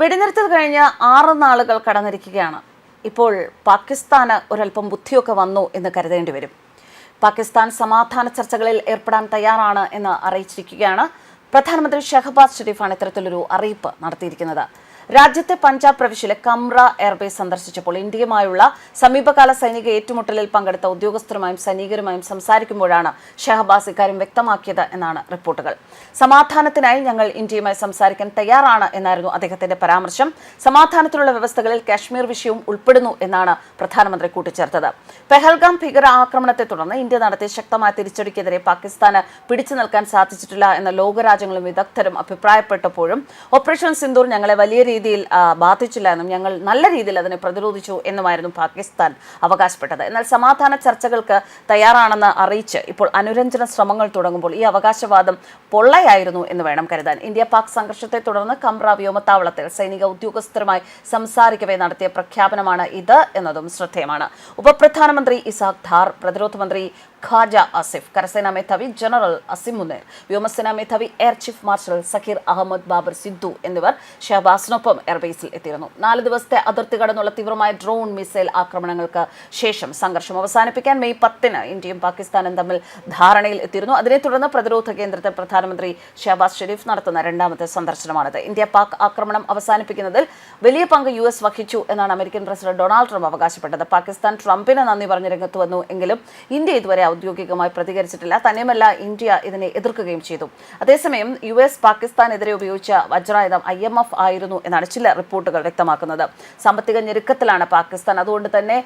വെടിനിർത്തൽ കഴിഞ്ഞ് ആറ് നാളുകൾ കടന്നിരിക്കുകയാണ്. ഇപ്പോൾ പാകിസ്ഥാന് ഒരല്പം ബുദ്ധിയൊക്കെ വന്നു എന്ന് കരുതേണ്ടി വരും. പാകിസ്ഥാൻ സമാധാന ചർച്ചകളിൽ ഏർപ്പെടാൻ തയ്യാറാണ് എന്ന് അറിയിച്ചിരിക്കുകയാണ് പ്രധാനമന്ത്രി ഷഹബാസ് ഷെരീഫാണ് ഇത്തരത്തിലൊരു അറിയിപ്പ് നടത്തിയിരിക്കുന്നത്. രാജ്യത്തെ പഞ്ചാബ് പ്രവിശ്യയിലെ കംറ എയർബേസ് സന്ദർശിച്ചപ്പോൾ ഇന്ത്യയുമായുള്ള സമീപകാല സൈനിക ഏറ്റുമുട്ടലിൽ പങ്കെടുത്ത ഉദ്യോഗസ്ഥരുമായും സൈനികരുമായും സംസാരിക്കുമ്പോഴാണ് ഷഹബാസ് ഇക്കാര്യം വ്യക്തമാക്കിയത് എന്നാണ് റിപ്പോർട്ടുകൾ. സമാധാനത്തിനായി ഞങ്ങൾ ഇന്ത്യയുമായി സംസാരിക്കാൻ തയ്യാറാണ് എന്നായിരുന്നു അദ്ദേഹത്തിന്റെ പരാമർശം. സമാധാനത്തിനുള്ള വ്യവസ്ഥകളിൽ കാശ്മീർ വിഷയവും ഉൾപ്പെടുന്നു എന്നാണ് പ്രധാനമന്ത്രി കൂട്ടിച്ചേർത്തത്. പെഹൽഗാം ഭീകര ആക്രമണത്തെ തുടർന്ന് ഇന്ത്യ നടത്തിയ ശക്തമായ തിരിച്ചടിക്കെതിരെ പാകിസ്ഥാന് പിടിച്ചു നിൽക്കാൻ സാധിച്ചിട്ടില്ല എന്ന ലോകരാജ്യങ്ങളും വിദഗ്ധരും അഭിപ്രായപ്പെട്ടപ്പോഴും ഓപ്പറേഷൻ സിന്ദൂർ ഞങ്ങളെ വലിയ രീതിയിൽ ബാധിച്ചില്ല എന്നും ഞങ്ങൾ നല്ല രീതിയിൽ അതിനെ പ്രതിരോധിച്ചു എന്നുമായിരുന്നു പാകിസ്ഥാൻ അവകാശപ്പെട്ടത്. എന്നാൽ സമാധാന ചർച്ചകൾക്ക് തയ്യാറാണെന്ന് അറിയിച്ച് ഇപ്പോൾ അനുരഞ്ജന ശ്രമങ്ങൾ തുടങ്ങുമ്പോൾ ഈ അവകാശവാദം പൊള്ളയായിരുന്നു എന്ന് വേണം കരുതാൻ. ഇന്ത്യ പാക് സംഘർഷത്തെ തുടർന്ന് കംറ വ്യോമത്താവളത്തിൽ സൈനിക ഉദ്യോഗസ്ഥരുമായി സംസാരിക്കവേ നടത്തിയ പ്രഖ്യാപനമാണ് ഇത് എന്നതും ശ്രദ്ധേയമാണ്. ഉപപ്രധാനമന്ത്രി ഇസാഖ് ധാർ പ്രതിരോധ മന്ത്രി ഖാജ ആസിഫ് കരസേനാ മേധാവി ജനറൽ അസിം മുനേർ വ്യോമസേനാ മേധാവി air chief marshal Zaheer Ahmed Babar Sidhu എന്നിവർ ഷഹബാസിനൊപ്പം എയർബേസിൽ എത്തിയിരുന്നു. നാല് ദിവസത്തെ അതിർത്തി കടന്നുള്ള തീവ്രമായ ഡ്രോൺ മിസൈൽ ആക്രമണങ്ങൾക്ക് ശേഷം സംഘർഷം അവസാനിപ്പിക്കാൻ മെയ് പത്തിന് ഇന്ത്യയും പാകിസ്ഥാനും തമ്മിൽ ധാരണയിൽ എത്തിയിരുന്നു. അതിനെ തുടർന്ന് പ്രതിരോധ കേന്ദ്രത്തിൽ പ്രധാനമന്ത്രി ഷഹബാസ് ഷെരീഫ് നടത്തുന്ന രണ്ടാമത്തെ സന്ദർശനമാണിത്. ഇന്ത്യ പാക് ആക്രമണം അവസാനിപ്പിക്കുന്നതിൽ വലിയ പങ്ക് യു എസ് വഹിച്ചു എന്നാണ് അമേരിക്കൻ പ്രസിഡന്റ് ഡൊണാൾഡ് ട്രംപ് അവകാശപ്പെട്ടത്. പാകിസ്ഥാൻ ട്രംപിന് നന്ദി പറഞ്ഞ് രംഗത്ത് വന്നു എങ്കിലും ഇന്ത്യ ഇതുവരെ ഔദ്യോഗികമായി പ്രതികരിച്ചിട്ടില്ല. തന്നെയുമല്ല ഇന്ത്യ ഇതിനെ എതിർക്കുകയും ചെയ്തു. അതേസമയം യു എസ് പാകിസ്ഥാനെതിരെ ഉപയോഗിച്ച വജ്രായുധം ഐ എം എഫ് ആയിരുന്നു എന്നാണ് ചില റിപ്പോർട്ടുകൾ വ്യക്തമാക്കുന്നത്. സാമ്പത്തിക ഞെരുക്കത്തിലാണ് പാകിസ്ഥാൻ. അതുകൊണ്ട് തന്നെ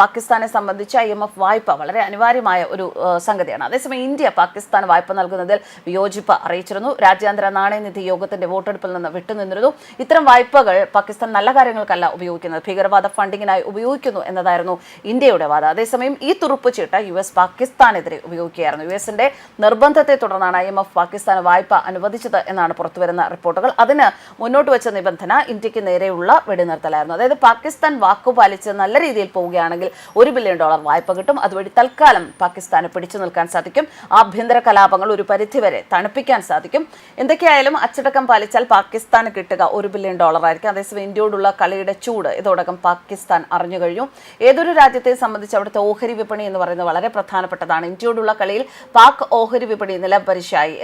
പാകിസ്ഥാനെ സംബന്ധിച്ച് ഐ എം എഫ് വായ്പ വളരെ അനിവാര്യമായ ഒരു സംഗതിയാണ്. അതേസമയം ഇന്ത്യ പാകിസ്ഥാൻ വായ്പ നൽകുന്നതിൽ വിയോജിപ്പ് അറിയിച്ചിരുന്നു. രാജ്യാന്തര നാണയനിധി യോഗത്തിന്റെ വോട്ടെടുപ്പിൽ നിന്ന് വിട്ടുനിന്നിരുന്നു. ഇത്തരം വായ്പകൾ പാകിസ്ഥാൻ നല്ല കാര്യങ്ങൾക്കല്ല ഉപയോഗിക്കുന്നത്. ഭീകരവാദ ഫണ്ടിങ്ങിനായി ഉപയോഗിക്കുന്നു എന്നതായിരുന്നു ഇന്ത്യയുടെ വാദം. അതേസമയം ഈ തുറുപ്പ് ചീട്ട് യു എസ് പാകിസ്ഥാനെതിരെ ഉപയോഗിക്കുകയായിരുന്നു. യു എസിന്റെ നിർബന്ധത്തെ തുടർന്നാണ് ഐ എം എഫ് പാകിസ്ഥാന് വായ്പ അനുവദിച്ചത് എന്നാണ് പുറത്തുവരുന്ന റിപ്പോർട്ടുകൾ. അതിന് മുന്നോട്ട് വെച്ച നിബന്ധന ഇന്ത്യയ്ക്ക് നേരെയുള്ള വെടിനിർത്തലായിരുന്നു. അതായത് പാകിസ്ഥാൻ വാക്കുപാലിച്ച് നല്ല രീതിയിൽ പോവുകയാണെങ്കിൽ ഒരു ബില്യൺ ഡോളർ വായ്പ കിട്ടും. അതുവഴി തൽക്കാലം പാകിസ്ഥാന് പിടിച്ചു നിൽക്കാൻ സാധിക്കും. ആഭ്യന്തര കലാപങ്ങൾ ഒരു പരിധിവരെ തണുപ്പിക്കാൻ സാധിക്കും. എന്തൊക്കെയായാലും അച്ചടക്കം പാലിച്ചാൽ പാകിസ്ഥാന് കിട്ടുക ഒരു ബില്യൺ ഡോളർ ആയിരിക്കും അതേസമയം ഇന്ത്യയോടുള്ള കളിയുടെ ചൂട് ഇതോടകം പാകിസ്ഥാൻ അറിഞ്ഞു കഴിഞ്ഞു. ഏതൊരു രാജ്യത്തെ സംബന്ധിച്ച് അവിടുത്തെ ഓഹരി വിപണി എന്ന് പറയുന്നത് വളരെ പ്രധാനപ്പെട്ടതാണ്. ഇന്ത്യയോടുള്ള കളിയിൽ പാക് ഓഹരി വിപണി നിലപരിശായി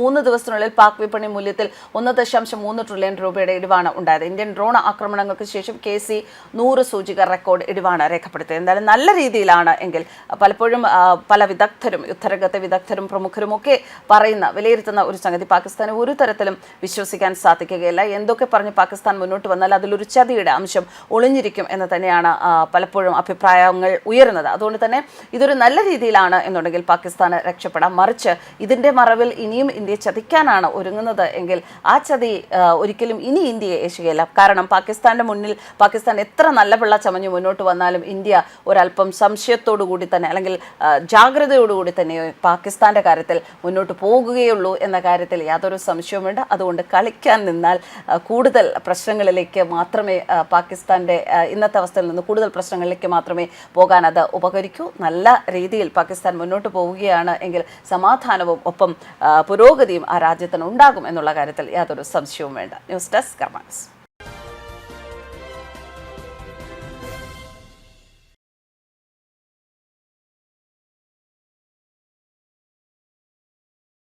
മൂന്ന് ദിവസത്തിനുള്ളിൽ പാക് വിപണി മൂല്യത്തിൽ ഒന്ന് ദശാംശം മൂന്ന് ട്രില്യൺ രൂപയുടെ ഇടിവാണ് ഉണ്ടായത്. ഇന്ത്യൻ ഡ്രോൺ ആക്രമണങ്ങൾക്ക് ശേഷം കെ സി നൂറ് സൂചിക റെക്കോർഡ് ഇടിവാണ് രേഖപ്പെടുത്തിയത്. എന്തായാലും നല്ല രീതിയിലാണ് എങ്കിൽ പലപ്പോഴും പല വിദഗ്ധരും യുദ്ധരംഗത്തെ വിദഗ്ധരും പ്രമുഖരും ഒക്കെ പറയുന്ന വിലയിരുത്തുന്ന ഒരു സംഗതി പാകിസ്ഥാന് ഒരു തരത്തിലും വിശ്വസിക്കാൻ സാധിക്കുകയില്ല. എന്തൊക്കെ പറഞ്ഞ് പാകിസ്ഥാൻ മുന്നോട്ട് വന്നാൽ അതിലൊരു ചതിയുടെ അംശം ഒളിഞ്ഞിരിക്കും എന്ന് തന്നെയാണ് പലപ്പോഴും അഭിപ്രായങ്ങൾ ഉയരുന്നത്. അതുകൊണ്ട് തന്നെ ഇതൊരു നല്ല രീതിയിലാണ് എന്നുണ്ടെങ്കിൽ പാകിസ്ഥാന് രക്ഷപ്പെടാം. മറിച്ച് ഇതിന്റെ മറവിൽ ഇനിയും ഇന്ത്യയെ ചതിക്കാനാണ് ഒരുങ്ങുന്നത് എങ്കിൽ ആ ചതി ഒരിക്കലും ഇനി ഇന്ത്യയെ ഏശുകയില്ല. കാരണം പാകിസ്ഥാന്റെ മുന്നിൽ പാകിസ്ഥാൻ എത്ര നല്ല പിള്ള ചമഞ്ഞ് മുന്നോട്ട് വന്നാലും ഇന്ത്യ ഒരല്പം സംശയത്തോടു കൂടി തന്നെ അല്ലെങ്കിൽ ജാഗ്രതയോടുകൂടി തന്നെ പാകിസ്ഥാന്റെ കാര്യത്തിൽ മുന്നോട്ട് പോകുകയുള്ളൂ എന്ന കാര്യത്തിൽ യാതൊരു സംശയവും വേണ്ട അതുകൊണ്ട് കളിക്കാൻ നിന്നാൽ കൂടുതൽ പ്രശ്നങ്ങളിലേക്ക് മാത്രമേ പാകിസ്ഥാന്റെ ഇന്നത്തെ അവസ്ഥയിൽ നിന്ന് കൂടുതൽ പ്രശ്നങ്ങളിലേക്ക് മാത്രമേ പോകാൻ അത് ഉപകരിക്കൂ. നല്ല രീതിയിൽ പാകിസ്ഥാൻ മുന്നോട്ട് പോവുകയാണ് എങ്കിൽ സമാധാനവും ഒപ്പം പുരോഗതിയും ആ രാജ്യത്തിന് ഉണ്ടാകും എന്നുള്ള കാര്യത്തിൽ യാതൊരു സംശയവും വേണ്ട. News desk Months.